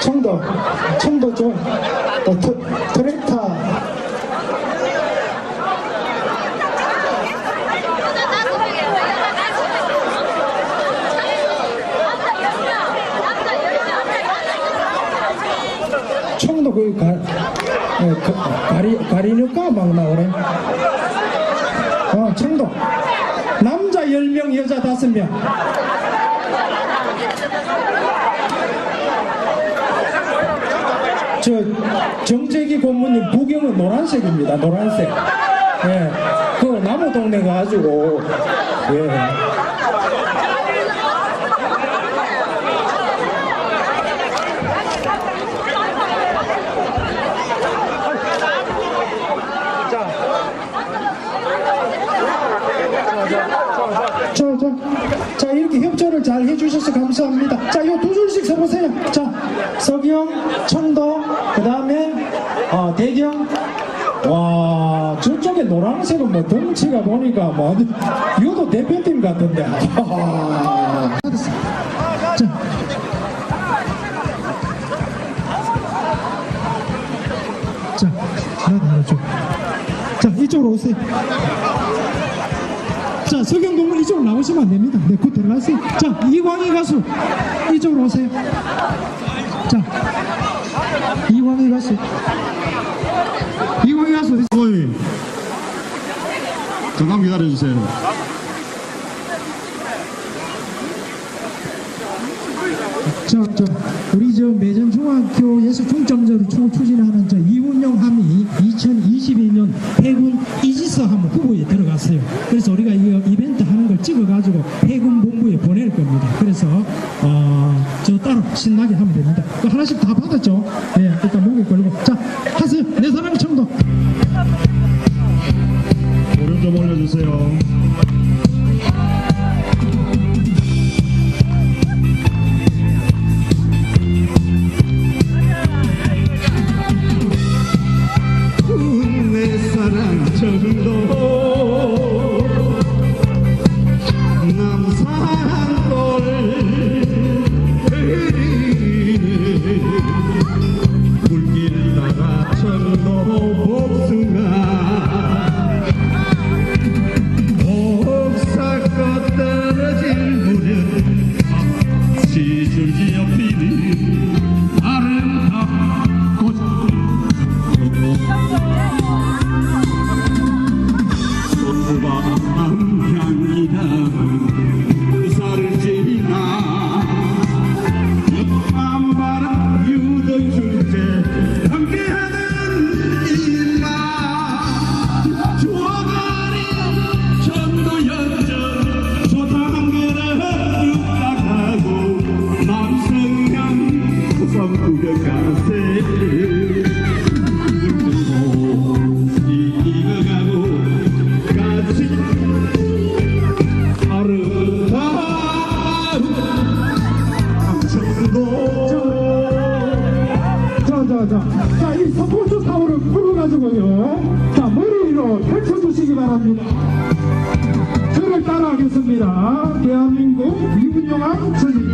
청도, 청도 좀, 어, 트, 트랙터, 청도 그 가, 예, 그, 가리, 가리니까 막 나오네. 어, 청도. 남자 10명, 여자 5명. 저 정재기 고모님 부경은 노란색입니다. 노란색. 예. 그 나무 동네 가지고 예. 저, 저, 자, 이렇게 협조를 잘 해주셔서 감사합니다. 자, 요 두 줄씩 서보세요. 자, 서경, 청도, 그 다음에, 어, 대경. 와, 저쪽에 노란색은 뭐 덩치가 보니까 뭐, 이것도 대표팀 같은데. 아, 자. 자, 하나 더 하나 줘. 자, 이쪽으로 오세요. 자, 석영동물 이쪽으로 나오시면 안 됩니다. 네, 곧 들어가세요. 자, 이광희 가수 이쪽으로 오세요. 자, 이광희 가수. 어디 어이 잠깐 기다려주세요 저, 저, 우리 저 매전 중학교에서 중점적으로 추, 추진하는 저 이훈영 함이 2022년 해군 이지스함 후보에 들어갔어요. 그래서 우리가 이 이벤트 하는 걸 찍어가지고 해군 본부에 보낼 겁니다. 그래서, 어, 저 따로 신나게 하면 됩니다. 그 하나씩 다 받았죠? 네, 바랍니다. 저를 따라하겠습니다. 대한민국 미분영왕 전입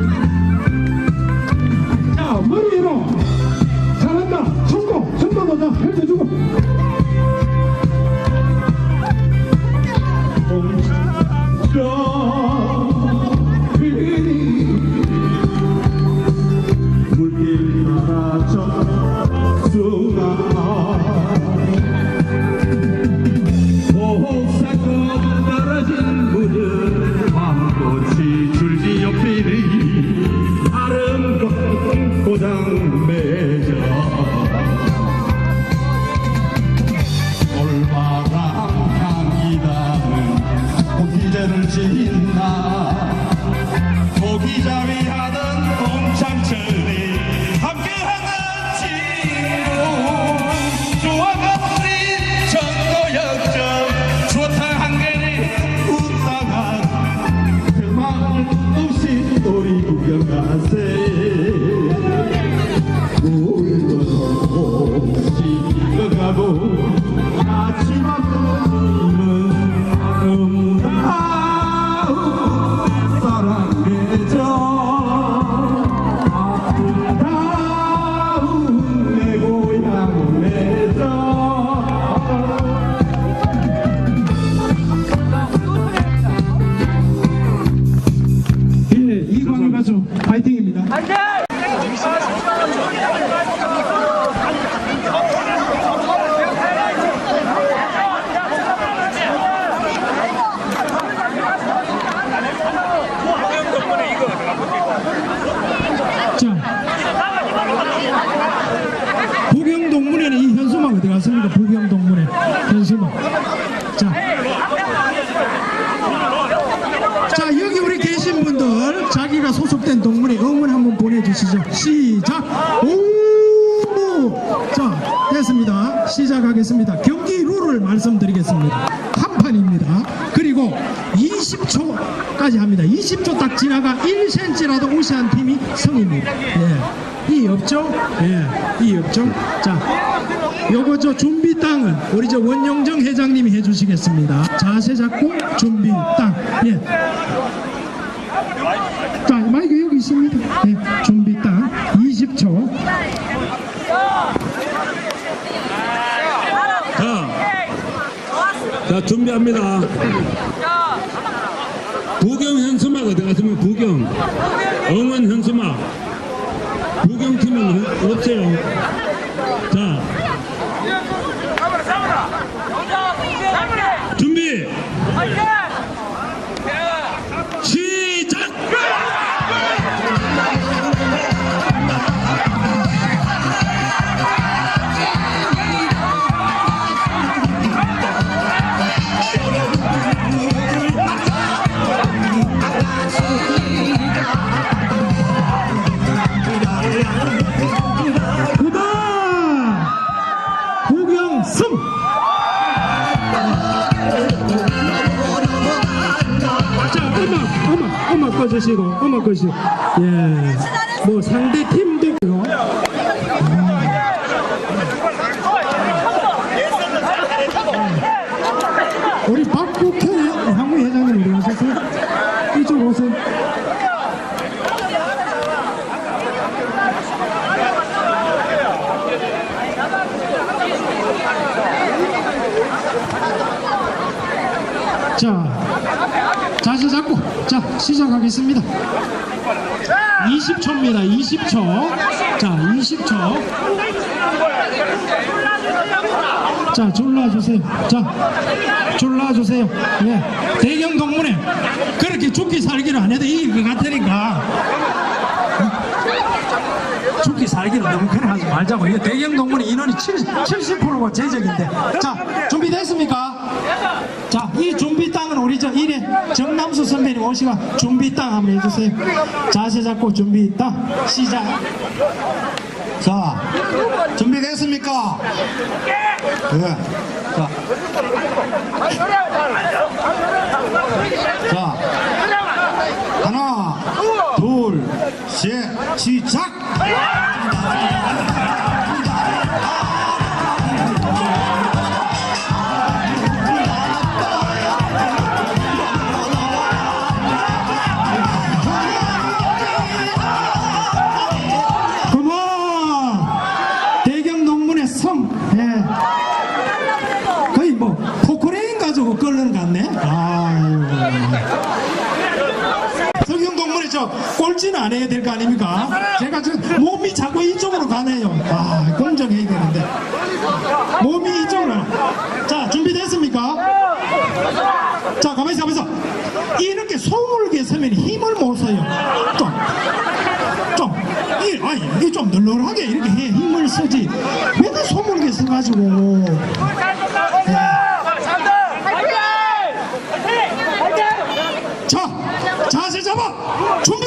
자, 머리 위로. 잘한다. 청고, 청도 도자 펼쳐주고. 같이 먹고 시죠. 시작. 오, 자 됐습니다. 시작하겠습니다. 경기 룰을 말씀드리겠습니다. 한 판입니다. 그리고 20초까지 합니다. 20초 딱 지나가 1cm라도 무시한 팀이 승입니다. 예. 이 없죠? 예. 이 없죠? 자, 요거 저 준비 땅은 우리 저 원영정 회장님이 해주시겠습니다. 자세 잡고 준비 땅. 예. 자, 마이크 있습니다. 네, 준비 땅 20초. 자, 자 준비합니다. 부경 현수막 어디 갔습니까? 부경 응원 현수막 부경 팀은 없어요. 자, 음악, 음악, 꺼주시고, 음악 꺼주시고. 예. 뭐 상대 팀도 있고. 우리 박국현 항우 회장님 어디 가셨어요? 이쪽 오세요. 자, 자세 잡고, 자, 시작하겠습니다. 20초입니다, 20초. 자, 20초. 자, 졸라주세요. 자, 졸라주세요. 네. 대경 동문회. 그렇게 죽기 살기를 안 해도 이길 것 같으니까. 죽기 살기는 너무 그래 하지 말자고. 이게 대경 동문회 인원이 70, 70%가 제적인데. 자, 준비됐습니까? 자, 이 준비 땅은 우리 저 일에 정남수 선배님 오시가 준비 땅 한번 해주세요. 자세 잡고 준비 땅 시작. 자, 준비됐습니까? 네. 자. 자, 하나, 둘, 셋, 시작! 꼴찌는 안 해야 될 거 아닙니까? 제가 지금 몸이 자꾸 이쪽으로 가네요. 아 공정해야 되는데. 몸이 이쪽으로. 자 준비됐습니까? 자 가만히 있어 가만히 있어. 이렇게 소물게 서면 힘을 못 써요. 좀. 좀, 이, 아니, 좀 널널하게 이렇게 해, 힘을 쓰지. 왜다 소문게 써가지고. 자, 자세 잡아! 준비!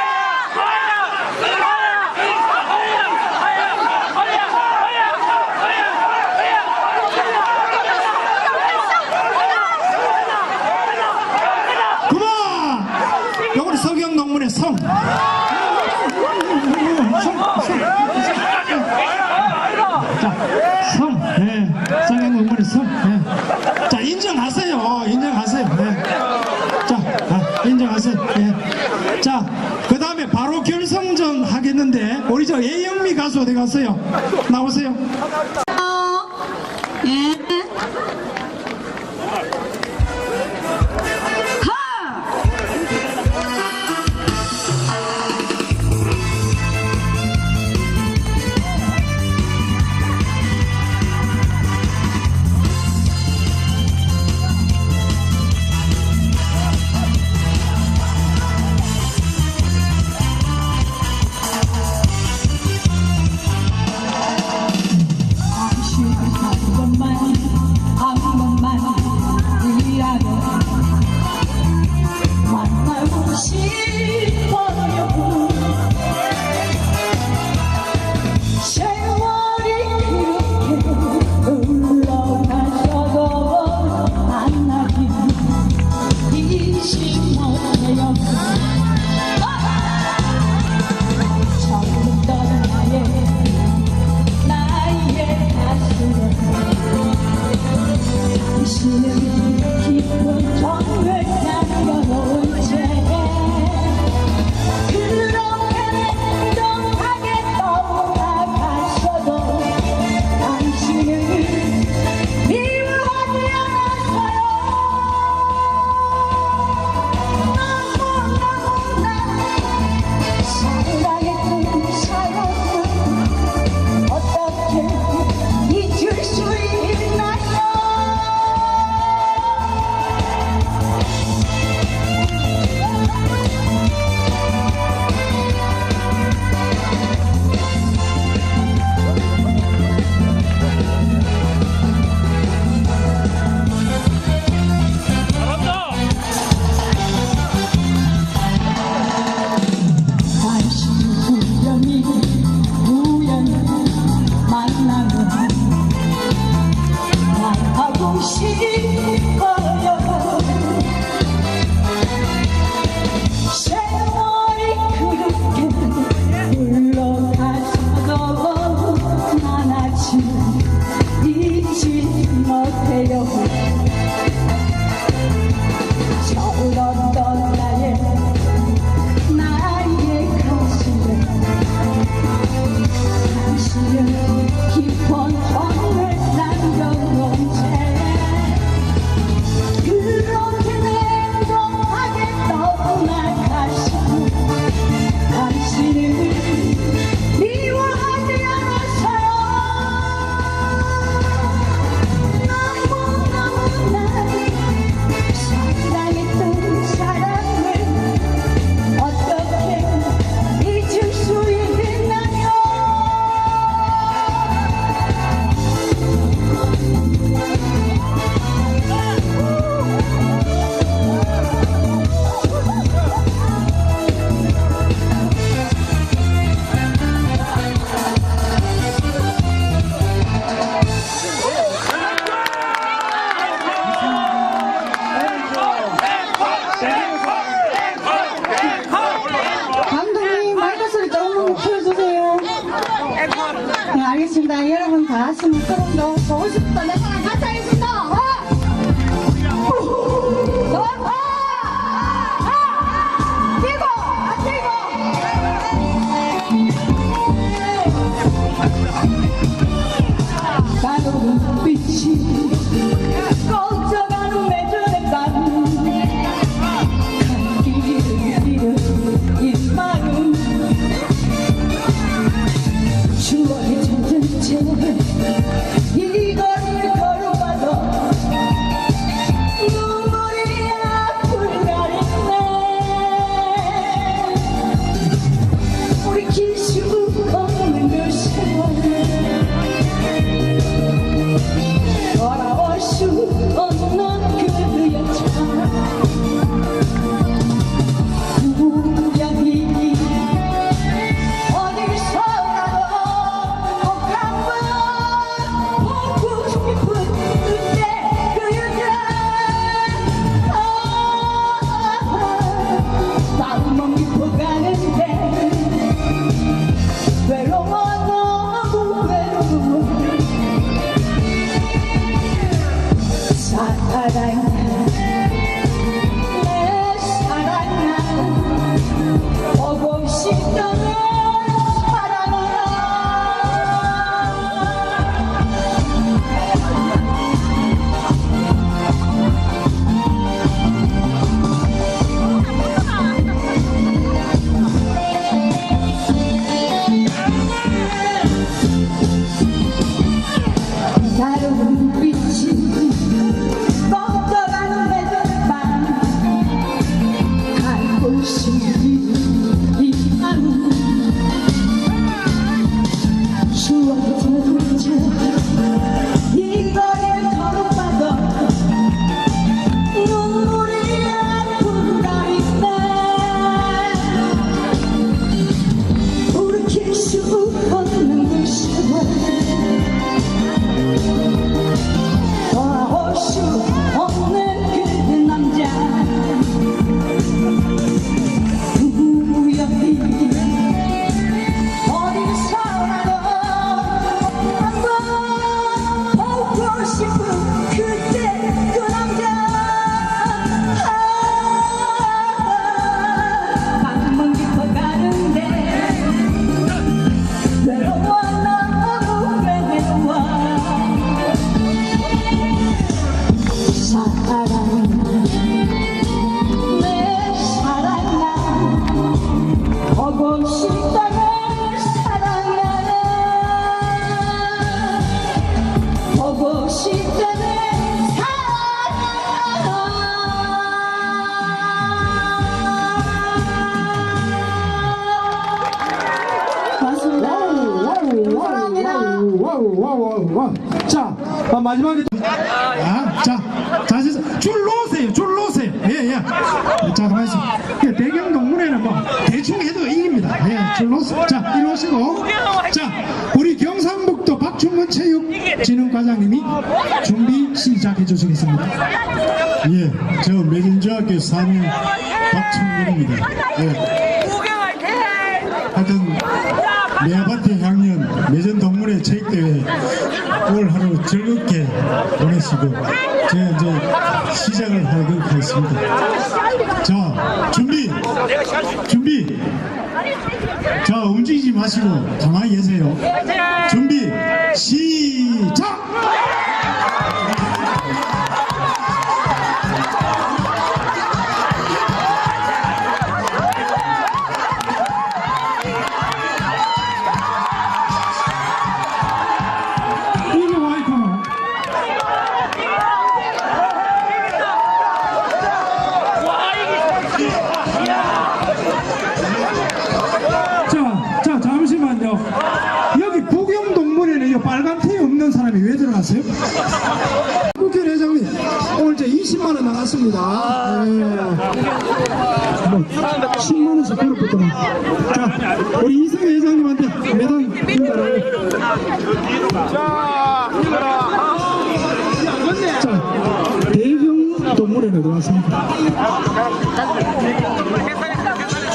땅! 그만! 요거는 서경 농문의 성. 성, 성. 자, 성. 네. 서경 농문의 성. 네. 자, 인정하세요. 인정하세요. 네. 자, 아, 인정하세요. 네. 자, 그 다음에 바로 결성전 하겠는데, 우리 저 예영미 가수 어디 갔어요? 나오세요. 예. you on. 추 와우. 자, 아, 마지막에. 아, 자, 자, 자, 줄 놓으세요, 줄 놓으세요. 예, 예. 자, 가만있어. 예, 배경 동물에는 뭐, 대충 해도 이깁니다. 예, 줄 놓으세요. 자, 이리 오시고. 자, 우리 경상북도 박충근 체육진흥과장님이 준비 시작해 주시겠습니다. 예, 저 매진중학교 4학년 박충근입니다. 예, 하여튼 내 아파트 매전 동물의 체육 대회 올 하루 즐겁게 보내시고 제가 이제 시작을 하도록 하겠습니다. 자, 준비! 준비! 자, 움직이지 마시고 가만히 계세요. 준비, 시작! 왜 들어갔어요? 국회의장님, 오늘 저 20만원 나갔습니다. 예. 뭐, 10만원씩 걸어붙더만. 자, 우리 이승 회장님한테 매당 인가를. 자, 대경 동물원에 들어왔습니다.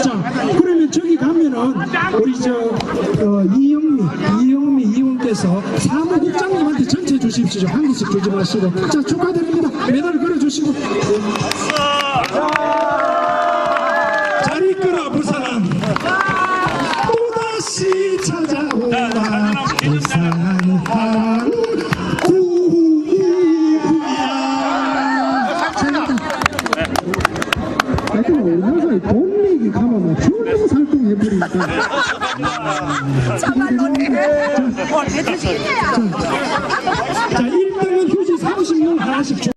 자, 그러면 저기 가면은 우리 저 어, 이영미, 이영미, 이원기 대표님께서 사무국장님한테 전 체 주십시오. 한 개씩 주지 마시고. 자, 축하드립니다. 메달 걸어주시고. 잘 이끌어, 부산. 또다시 찾아오라. 부산 하루 우리나라에 돈 얘기 가면 막 흉내살동 해버리니까. 자, 1등은 휴지 30명 하 나씩 줘.